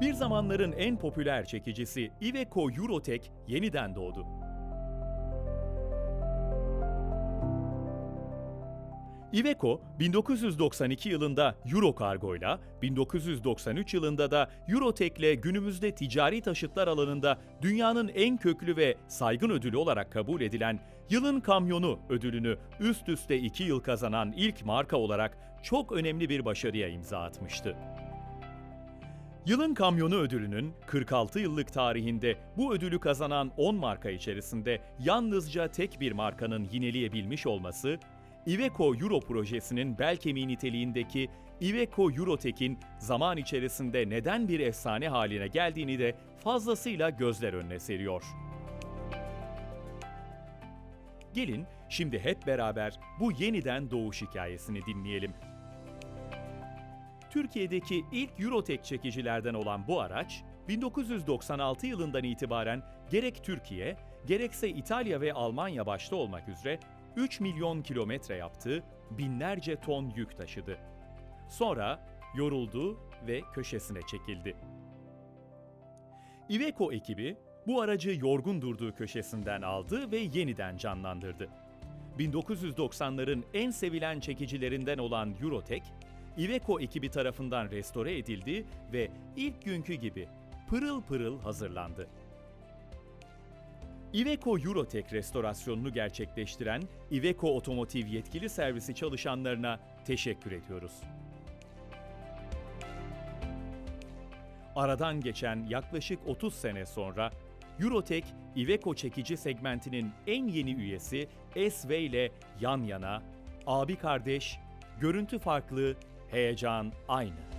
Bir zamanların en popüler çekicisi Iveco Eurotech yeniden doğdu. Iveco 1992 yılında Eurocargo'yla, 1993 yılında da Eurotech'le günümüzde ticari taşıtlar alanında dünyanın en köklü ve saygın ödülü olarak kabul edilen Yılın Kamyonu ödülünü üst üste 2 yıl kazanan ilk marka olarak çok önemli bir başarıya imza atmıştı. Yılın Kamyonu ödülünün 46 yıllık tarihinde bu ödülü kazanan 10 marka içerisinde yalnızca tek bir markanın yineleyebilmiş olması, Iveco Euro projesinin bel kemiği niteliğindeki Iveco Eurotech'in zaman içerisinde neden bir efsane haline geldiğini de fazlasıyla gözler önüne seriyor. Gelin şimdi hep beraber bu yeniden doğuş hikayesini dinleyelim. Türkiye'deki ilk Eurotech çekicilerden olan bu araç, 1996 yılından itibaren gerek Türkiye, gerekse İtalya ve Almanya başta olmak üzere 3 milyon kilometre yaptı, binlerce ton yük taşıdı. Sonra yoruldu ve köşesine çekildi. Iveco ekibi bu aracı yorgun durduğu köşesinden aldı ve yeniden canlandırdı. 1990'ların en sevilen çekicilerinden olan Eurotech, Iveco ekibi tarafından restore edildi ve ilk günkü gibi pırıl pırıl hazırlandı. Iveco Eurotech restorasyonunu gerçekleştiren Iveco Otomotiv yetkili servisi çalışanlarına teşekkür ediyoruz. Aradan geçen yaklaşık 30 sene sonra Eurotech, Iveco çekici segmentinin en yeni üyesi SV ile yan yana, abi kardeş, görüntü farklı, heyecan aynı.